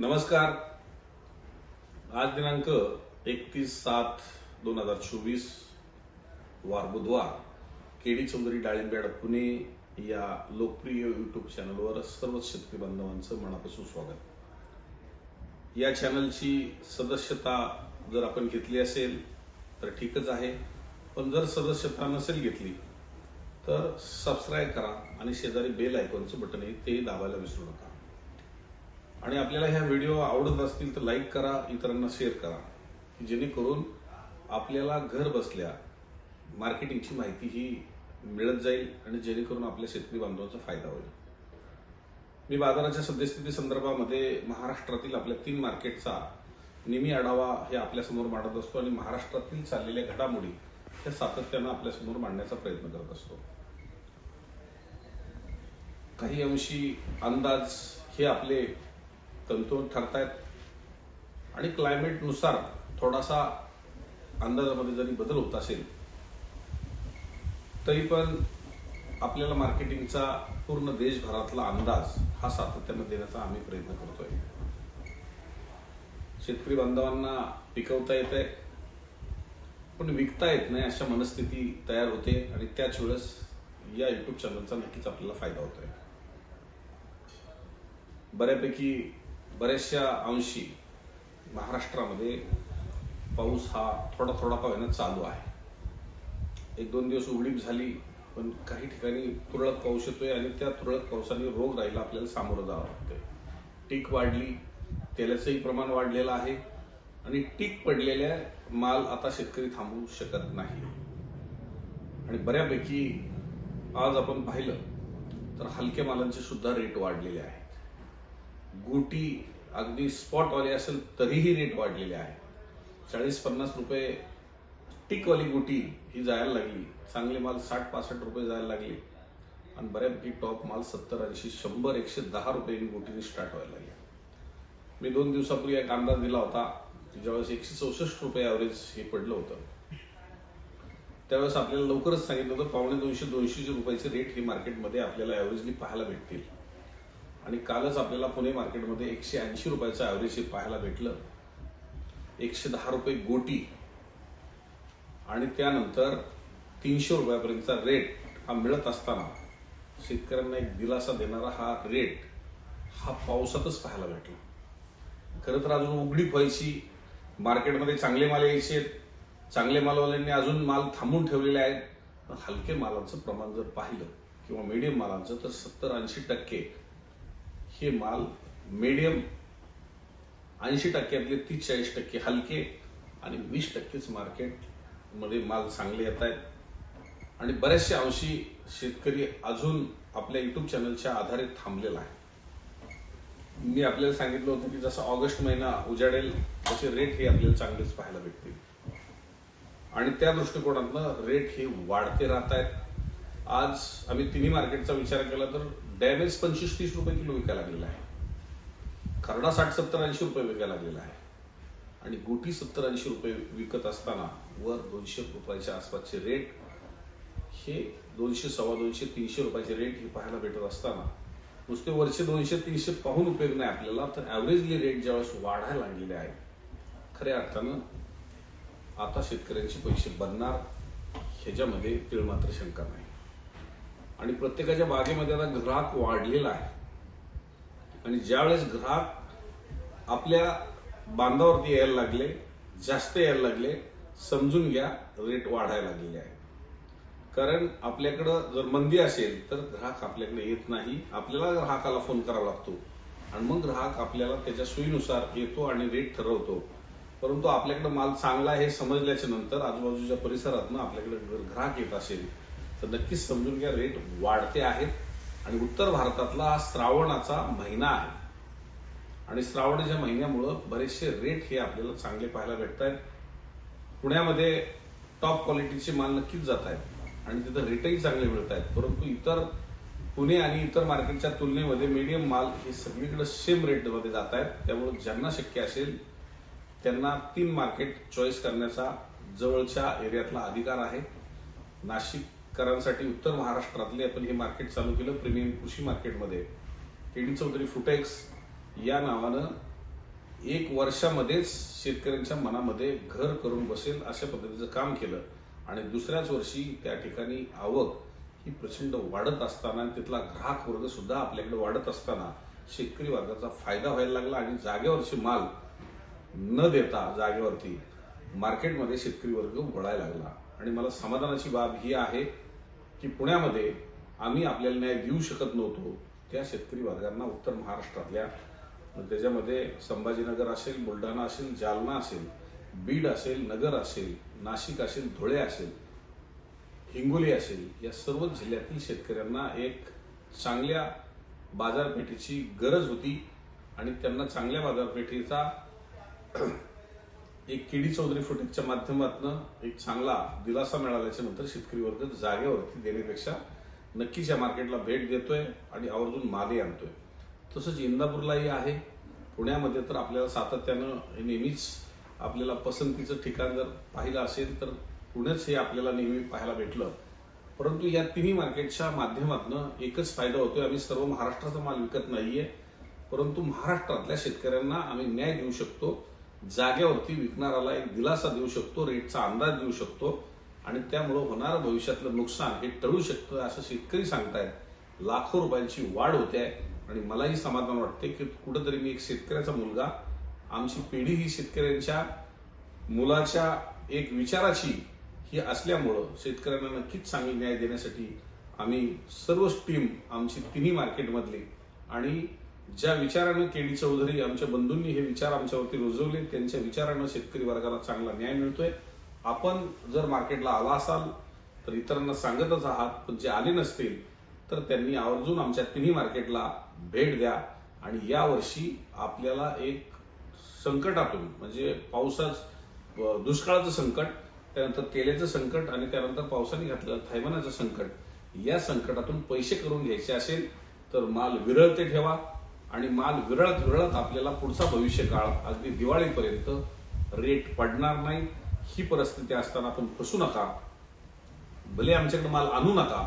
नमस्कार. आज दिनांक एकतीस सात दोन हजार चोवीस वार बुधवार. केडी चौधरी डाळिंबेड पुणे या लोकप्रिय युट्यूब चॅनलवर सर्व शेतकरी बांधवांचं मनापासून स्वागत. या चॅनलची सदस्यता जर आपण घेतली असेल तर ठीकच आहे. पण जर सदस्यता नसेल घेतली तर सबस्क्राईब करा आणि शेजारी बेल आयकॉनचं बटन आहे ते दाबायला विसरू नका. आणि आपल्याला ह्या व्हिडिओ आवडत असतील तर लाईक करा इतरांना शेअर करा जेणेकरून आपल्याला घर बसल्या मार्केटिंगची माहिती ही मिळत जाईल आणि जेणेकरून आपल्या शेतकरी बांधवांचा फायदा होईल. मी बाजाराच्या सद्यस्थिती संदर्भामध्ये महाराष्ट्रातील आपल्या तीन मार्केटचा नेहमी आढावा हे आपल्यासमोर मांडत असतो आणि महाराष्ट्रातील चाललेल्या घडामोडी हे सातत्यानं आपल्यासमोर मांडण्याचा प्रयत्न करत असतो. काही अंशी अंदाज हे आपले तंतू ठरतायत. आणि क्लायमेटनुसार थोडासा अंदाजामध्ये जरी बदल होत असेल तरी पण आपल्याला मार्केटिंगचा पूर्ण देशभरातला अंदाज हा सातत्यानं देण्याचा आम्ही प्रयत्न करतोय. शेतकरी बांधवांना पिकवता येत आहे पण विकता येत नाही अशा मनस्थिती तयार होते आणि त्याच वेळेस या युट्यूब चॅनलचा नक्कीच आपल्याला फायदा होतोय. बऱ्यापैकी बऱ्याचशा अंशी महाराष्ट्रामध्ये पाऊस हा थोडा थोडा का होईना चालू आहे. एक दोन दिवस उघडीप झाली पण काही ठिकाणी तुरळक पाऊस येतोय आणि त्या तुरळक पावसाने रोग राहिला आपल्याला सामोरं जावं लागतंय. टीक वाढली तेलाचंही प्रमाण वाढलेलं आहे आणि टीक पडलेल्या माल आता शेतकरी थांबवू शकत नाही. आणि बऱ्यापैकी आज आपण पाहिलं तर हलक्या मालांचे सुद्धा रेट वाढलेले आहेत. गोटी अगदी स्पॉटवाली असेल तरीही रेट वाढलेले आहे. चाळीस पन्नास रुपये टिकवाली गोटी ही जायला लागली. चांगले माल साठ पासष्ट रुपये जायला लागले. आणि बऱ्यापैकी टॉप माल सत्तर ऐंशी शंभर एकशे दहा रुपये गोटीने स्टार्ट व्हायला लागली. मी दोन दिवसापूर्वी एक अंदाज दिला होता की ज्यावेळेस एकशे चौसष्ट रुपये ॲव्हरेज हे पडलं होतं त्यावेळेस आपल्याला लवकरच सांगितलं होतं पावणे दोनशे दोनशे रुपयाचे रेट हे मार्केटमध्ये आपल्याला ॲव्हरेजली पाहायला भेटतील. आणि कालच आपल्याला पुणे मार्केटमध्ये एकशे ऐंशी रुपयाचं ॲव्हरेज हे पाहायला भेटलं. एकशे दहा रुपये गोटी. आणि त्यानंतर तीनशे रुपयापर्यंतचा रेट हा मिळत असताना शेतकऱ्यांना एक दिलासा देणारा हा रेट हा पावसातच पाहायला भेटला. खरं तर अजून उघडीप व्हायची. मार्केटमध्ये चांगले माल यायचे. चांगले मालवाल्यांनी अजून माल थांबून ठेवलेले आहेत. हलके मालाचं प्रमाण जर पाहिलं किंवा मीडियम मालांचं तर सत्तर ऐंशी टक्के हे माल मीडियम ऐंशी टक्क्यातले तीस चाळीस टक्के हलके आणि वीस टक्केच मार्केटमध्ये माल चांगले येत आहेत. आणि बऱ्याचशा अंशी शेतकरी अजून आपल्या युट्यूब चॅनलच्या आधारे थांबलेला आहे. मी आपल्याला सांगितलं होतं की जसं ऑगस्ट महिना उजाडेल तसे रेट हे आपल्याला चांगलेच पाहायला भेटतील. आणि त्या दृष्टिकोनातनं रेट हे वाढते राहत आहेत. आज आम्ही तिन्ही मार्केटचा विचार केला तर डॅमेज पंचवीस तीस रुपये किलो विकायला लागलेला आहे. खरडा साठ सत्तर ऐंशी रुपये विकायला लागलेला आहे. आणि गोटी सत्तर ऐंशी रुपये विकत असताना वर दोनशे रुपयाच्या आसपासचे रेट हे दोनशे सव्वा दोनशे तीनशे रुपयाचे रेट हे पाहायला भेटत असताना नुसते वरचे दोनशे तीनशे पाहून उपयोग नाही आपल्याला तर ॲव्हरेजली रेट ज्यावेळेस वाढायला लागलेले आहेत खऱ्या अर्थानं आता शेतकऱ्यांचे पैसे बनणार ह्याच्यामध्ये तीळ मात्र शंका नाही. आणि प्रत्येकाच्या बागेमध्ये आता ग्राहक वाढलेला आहे. आणि ज्यावेळेस ग्राहक आपल्या बांधावरती यायला लागले जास्त यायला लागले समजून घ्या रेट वाढायला लागलेले आहे कारण आपल्याकडं जर मंदी असेल तर ग्राहक आपल्याकडे येत नाही. आपल्याला ग्राहकाला फोन करावा लागतो. आणि मग ग्राहक आपल्याला त्याच्या सोयीनुसार येतो आणि रेट ठरवतो. परंतु आपल्याकडे माल चांगला आहे हे समजल्याच्या नंतर आजूबाजूच्या परिसरातनं आपल्याकडे ग्राहक येत असेल तर नक्कीच समजून घ्या रेट वाढते आहेत. आणि उत्तर भारतातला हा श्रावणाचा महिना आहे. आणि श्रावणाच्या महिन्यामुळं बरेचसे रेट हे आपल्याला चांगले पाहायला भेटत आहेत पुण्यामध्ये टॉप क्वालिटीचे माल नक्कीच जात आहेत. आणि तिथं रेटही चांगले मिळत आहेत परंतु इतर पुणे आणि इतर मार्केटच्या तुलनेमध्ये मीडियम माल हे सगळीकडे सेम रेटमध्ये जात आहेत. त्यामुळे ज्यांना शक्य असेल त्यांना तीन मार्केट चॉईस करण्याचा जवळच्या एरियातला अधिकार आहे. नाशिक शेतकऱ्यांसाठी उत्तर महाराष्ट्रातले आपण हे मार्केट चालू केलं प्रीमियम कृषी मार्केटमध्ये केडी चौधरी फुटेक्स या नावानं एक वर्षामध्येच शेतकऱ्यांच्या मनामध्ये घर करून बसेल अशा पद्धतीचं काम केलं. आणि दुसऱ्याच वर्षी त्या ठिकाणी आवक ही प्रचंड वाढत असताना तिथला ग्राहक वर्ग सुद्धा आपल्याकडे वाढत असताना शेतकरी वर्गाचा फायदा व्हायला लागला आणि जागेवरचे माल न देता जागेवरती मार्केटमध्ये शेतकरी वर्ग वळायला लागला. आणि मला समाधानाची बाब ही आहे की पुण्यामध्ये आम्ही आपल्याला न्याय देऊ शकत नव्हतो त्या शेतकरी वर्गांना उत्तर महाराष्ट्रातल्या त्याच्यामध्ये संभाजीनगर असेल बुलढाणा असेल जालना असेल बीड असेल नगर असेल नाशिक असेल धुळे असेल हिंगोली असेल या सर्व जिल्ह्यातील शेतकऱ्यांना एक चांगल्या बाजारपेठेची गरज होती आणि त्यांना चांगल्या बाजारपेठेचा एक केडी चौधरी फुटेजच्या माध्यमातून एक चांगला दिलासा मिळाल्याच्या नंतर शेतकरी वर्ग जागेवरती देण्यापेक्षा नक्कीच या मार्केटला भेट देतोय आणि आवर्जून मागे आणतोय. तसंच इंदापूरलाही आहे. पुण्यामध्ये तर आपल्याला सातत्यानं हे नेहमीच आपल्याला पसंतीचं ठिकाण जर पाहिलं असेल तर पुणेच हे आपल्याला नेहमी पाहायला भेटलं. परंतु या तिन्ही मार्केटच्या माध्यमातून एकच फायदा होतोय. आम्ही सर्व महाराष्ट्राचा माल विकत नाहीये. परंतु महाराष्ट्रातल्या शेतकऱ्यांना आम्ही न्याय देऊ शकतो. जागेवरती विकणाराला एक दिलासा देऊ शकतो रेटचा अंदाज देऊ शकतो आणि त्यामुळं होणारं भविष्यातलं नुकसान हे टळू शकतं असं शेतकरी सांगतायत. लाखो रुपयांची वाढ होते आहे आणि मलाही समाधान वाटते की कुठंतरी मी एक शेतकऱ्याचा मुलगा आमची पिढी ही शेतकऱ्यांच्या मुलाच्या एक विचाराची ही असल्यामुळं शेतकऱ्यांना नक्कीच चांगली न्याय देण्यासाठी आम्ही सर्व टीम आमची तिन्ही मार्केटमधली आणि ज्या विचारानं केडी चौधरी आमच्या बंधूंनी हे विचार आमच्यावरती रुजवले त्यांच्या विचारानं शेतकरी वर्गाला चांगला न्याय मिळतोय. आपण जर मार्केटला आला असाल तर इतरांना सांगतच आहात पण जे आले नसतील तर त्यांनी आवर्जून आमच्या तिन्ही मार्केटला भेट द्या आणि या वर्षी आपल्याला एक संकटातून म्हणजे पावसाच दुष्काळाचं संकट त्यानंतर तेलाचं संकट आणि त्यानंतर पावसाने घातलेलं थैमानाचं संकट या संकटातून पैसे करून घ्यायचे असेल तर माल विरळते ठेवा. आणि माल विरळत विरळत आपल्याला पुढचा भविष्य काळ अगदी दिवाळीपर्यंत रेट पडणार नाही. ही परिस्थिती असताना आपण फसू नका. भले आमच्याकडे माल आणू नका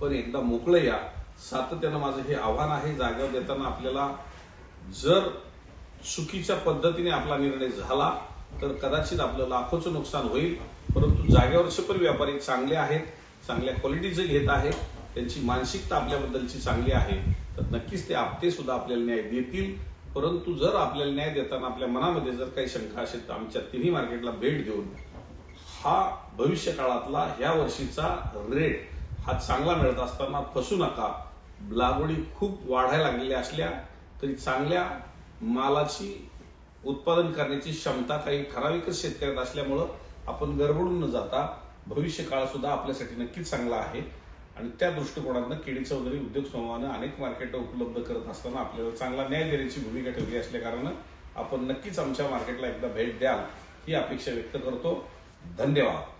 पण एकदा मोकळं या. सातत्यानं माझं हे आव्हान आहे जागा देताना आपल्याला जर चुकीच्या पद्धतीने आपला निर्णय झाला तर कदाचित आपलं लाखोचं नुकसान होईल. परंतु जागेवरचे पण व्यापारी चांगले आहेत चांगल्या क्वालिटीचे घेत आहेत. त्यांची मानसिकता आपल्याबद्दलची चांगली आहे तर नक्कीच ते आपते सुद्धा आपल्याला न्याय देतील. परंतु जर आपल्याला न्याय देताना आपल्या मनामध्ये जर काही शंका असेल तर आमच्या तिन्ही मार्केटला भेट देऊन हा भविष्य काळातला ह्या वर्षीचा रेट हा चांगला मिळत असताना फसू नका. लागवडी खूप वाढायला लागलेल्या असल्या तरी चांगल्या मालाची उत्पादन करण्याची क्षमता काही ठराविकच शेतकऱ्यात असल्यामुळं आपण गरबडून न जाता भविष्य काळ सुद्धा आपल्यासाठी नक्कीच चांगला आहे. आणि त्या दृष्टिकोनातनं केडी चौधरी उद्योग समूहानं अनेक मार्केट उपलब्ध करत असताना आपल्याला चांगला न्याय देण्याची भूमिका ठेवली असल्याकारणानं आपण नक्कीच आमच्या मार्केटला एकदा भेट द्याल ही अपेक्षा व्यक्त करतो. धन्यवाद.